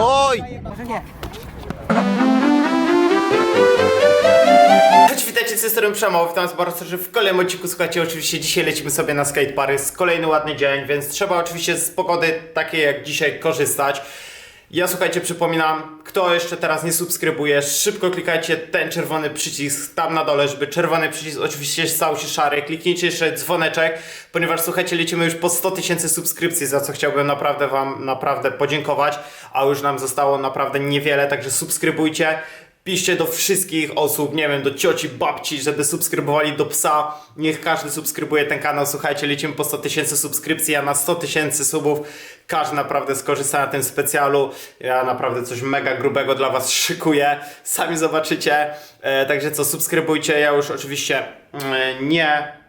Oj! Może nie. Cześć, witajcie z strony Przemowy, witam was bardzo serdecznie w kolejnym odcinku. Słuchajcie, oczywiście dzisiaj lecimy sobie na skatepark, jest kolejny ładny dzień, więc trzeba oczywiście z pogody takiej jak dzisiaj korzystać. Ja słuchajcie, przypominam, kto jeszcze teraz nie subskrybuje, szybko klikajcie ten czerwony przycisk tam na dole, żeby czerwony przycisk oczywiście stał się szary. Kliknijcie jeszcze dzwoneczek, ponieważ słuchajcie, lecimy już po 100 tysięcy subskrypcji, za co chciałbym naprawdę wam naprawdę podziękować, a już nam zostało naprawdę niewiele, także subskrybujcie. Piszcie do wszystkich osób, nie wiem, do cioci, babci, żeby subskrybowali do psa. Niech każdy subskrybuje ten kanał. Słuchajcie, lecimy po 100 tysięcy subskrypcji, a na 100 tysięcy subów każdy naprawdę skorzysta na tym specjalu. Ja naprawdę coś mega grubego dla Was szykuję. Sami zobaczycie. E, także co, subskrybujcie. Ja już oczywiście mm, nie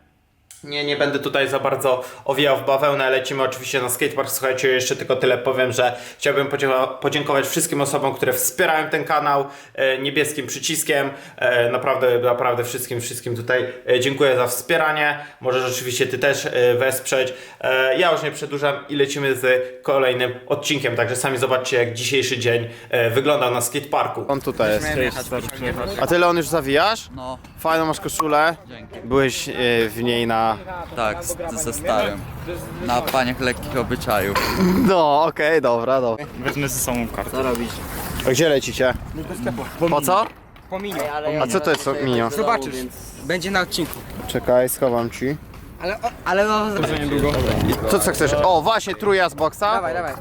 nie, nie będę tutaj za bardzo owijał w bawełnę, lecimy oczywiście na skatepark. Słuchajcie, jeszcze tylko tyle powiem, że chciałbym podziękowa- podziękować wszystkim osobom, które wspierają ten kanał e, niebieskim przyciskiem. E, naprawdę, naprawdę wszystkim, wszystkim tutaj e, dziękuję za wspieranie. Możesz oczywiście Ty też wesprzeć. Ja już nie przedłużam i lecimy z kolejnym odcinkiem, także sami zobaczcie jak dzisiejszy dzień wyglądał na skateparku. On tutaj jest. A Ty Leon już zawijasz? No, Fajną masz koszulę. dzięki. Byłeś w niej na Tak, z- ze starym. Na paniach lekkich obyczajów. No, okej, dobra, dobra. Wezmę ze sobą kartę. Co robisz? A gdzie lecicie? Po co? Po minio. A co to jest minio? Zobaczysz. Będzie na odcinku. Czekaj, schowam ci. Ale, o, ale no. To co chcesz? O, właśnie, trójka z boksa. dawaj, dawaj.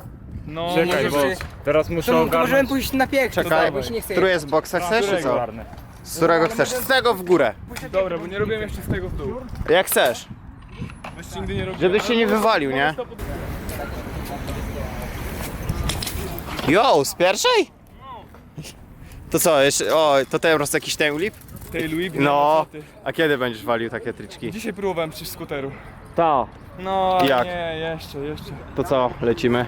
No, Czekaj, bo-. Teraz muszę To, możemy ogarnąć. pójść na pierwszy. Czekaj, bo się nie chce. trójkę z boksa chcesz, czy co? regularne. Z którego chcesz? Z tego w górę. Dobra, bo nie robiłem jeszcze z tego w dół. Jak chcesz. Jeszcze nigdy nie robiłem. Żebyś się nie wywalił, nie? Jo, z pierwszej? To co, jeszcze, o, to teraz jakiś ten ulip? Tej Louis No, a kiedy będziesz walił takie tryczki? Dzisiaj próbowałem przy skuteru. To. No, Jak? nie, jeszcze, jeszcze. To co, lecimy?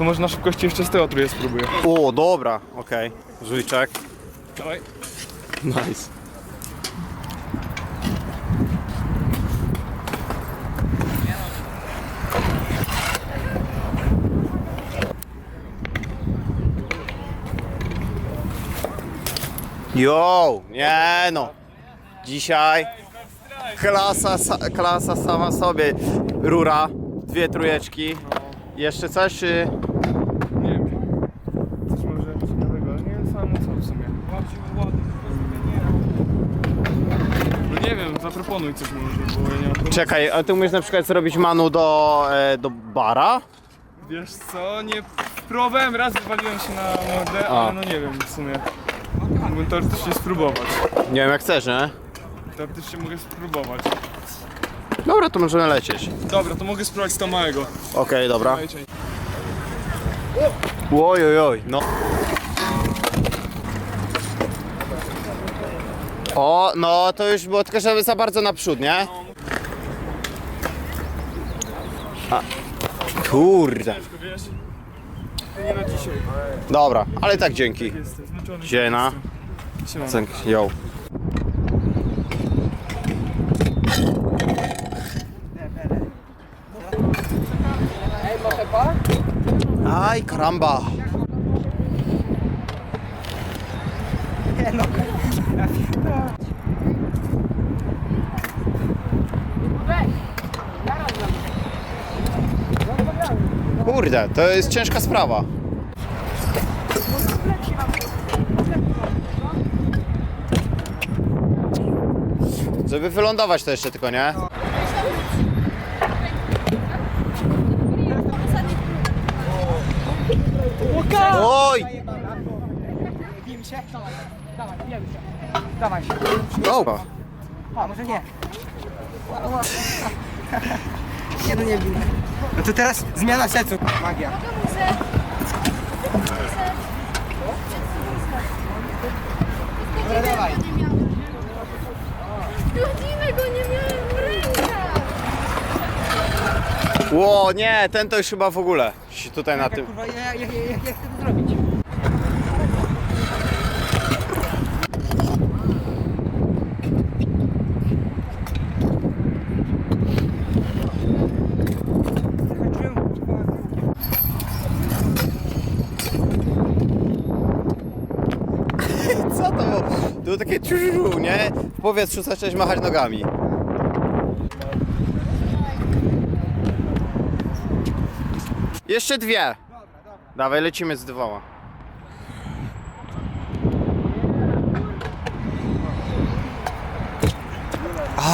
To może na szybkości jeszcze z tego trójkę spróbuję. O, dobra, okej. Żujczek. Dawaj. Nice. Yo, nie no. Dzisiaj klasa, sa- klasa sama sobie. Rura, dwie trójeczki. Jeszcze coś? Czy... Nie wiem. Coś może ciekawego, ale nie wiem sam co w sumie. No nie wiem, zaproponuj coś może, bo ja nie mam pomysłu. Czekaj, a ty umiesz na przykład zrobić manu do, e, do bara? Wiesz co, nie próbowałem, raz wywaliłem się na mordę, A. ale no nie wiem w sumie. Mógłbym teoretycznie spróbować. Nie wiem jak chcesz, nie? Teoretycznie mogę spróbować. Dobra, to możemy lecieć. Dobra, to mogę spróbować z to małego. Okej, dobra. Dajcie. Oj, oj, oj, no. O, no to już było tylko, żeby za bardzo naprzód, nie? A. Kurde. Nie na dzisiaj. Dobra, ale tak dzięki. Dziena. Cynk, yo. Aj, karamba. Kurde, to jest ciężka sprawa. Żeby wylądować to jeszcze tylko, nie? Oj! Się. Dawaj, bijemy się. Dawaj. Dobra. A, może nie. Nie no nie bij. No to teraz zmiana setu. Magia. Dobra, dawaj. Godzinę go nie miałem w rękach! Ło, nie, ten to już chyba w ogóle. Się Tutaj na tym. Kurwa, jak, jak, jak, jak chcę to zrobić? Tu takie ciu, nie? W powietrzu zacząłeś machać nogami. Jeszcze dwie. Dawaj, lecimy z dwoma.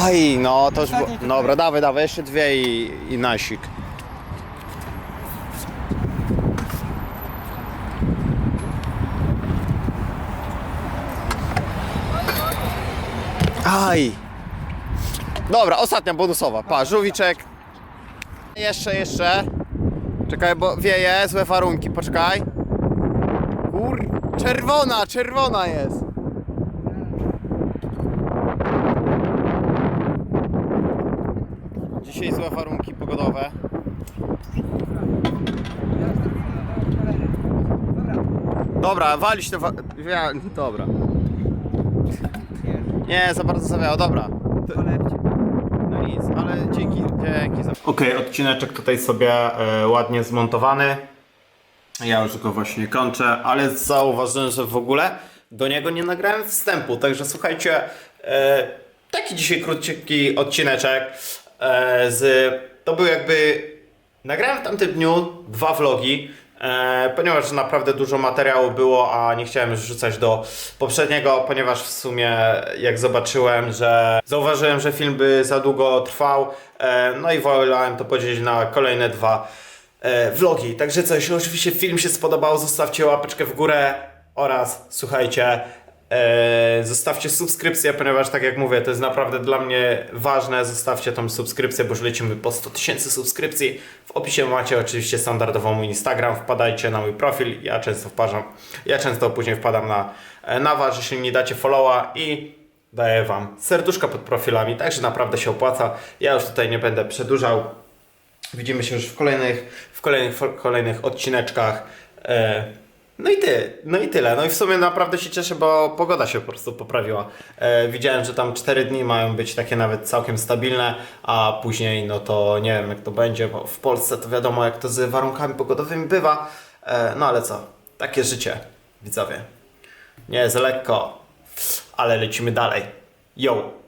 Aj, no to już było. Dobra, dawaj, dawaj, jeszcze dwie i, i nasik. Aj. Dobra, ostatnia bonusowa. Pa, żółwiczek. Jeszcze, jeszcze. Czekaj, bo wieje, złe warunki, poczekaj. Kur... Czerwona, czerwona jest. Dzisiaj złe warunki pogodowe. Dobra, walić to. Wa- ja, dobra. Nie, za bardzo zawiało, dobra. No nic, ale dzięki, dzięki za... Okej, odcineczek tutaj sobie e, ładnie zmontowany. Ja już go właśnie kończę, ale zauważyłem, że w ogóle do niego nie nagrałem wstępu, także słuchajcie, e, taki dzisiaj krótki odcineczek e, z... To był jakby... Nagrałem w tamtym dniu dwa vlogi, ponieważ naprawdę dużo materiału było, a nie chciałem już wrzucać do poprzedniego, ponieważ w sumie jak zobaczyłem, że zauważyłem, że film by za długo trwał, e, no i wolałem to podzielić na kolejne dwa e, vlogi. Także co, jeśli oczywiście film się spodobał, zostawcie łapeczkę w górę oraz słuchajcie, e, zostawcie subskrypcję, ponieważ tak jak mówię, to jest naprawdę dla mnie ważne. Zostawcie tą subskrypcję, bo już lecimy po 100 tysięcy subskrypcji. W opisie macie oczywiście standardowo mój Instagram, wpadajcie na mój profil. Ja często wparzam, ja często później wpadam na, e, na was, jeśli nie dacie followa i daję wam serduszka pod profilami, także naprawdę się opłaca. Ja już tutaj nie będę przedłużał. Widzimy się już w kolejnych, w kolejnych, w kolejnych odcineczkach. E, no i ty, no i tyle. No i w sumie naprawdę się cieszę, bo pogoda się po prostu poprawiła. E, widziałem, że tam 4 dni mają być takie nawet całkiem stabilne, a później no to nie wiem jak to będzie, bo w Polsce to wiadomo jak to z warunkami pogodowymi bywa. E, no ale co, takie życie, widzowie. Nie jest lekko, ale lecimy dalej. Yo!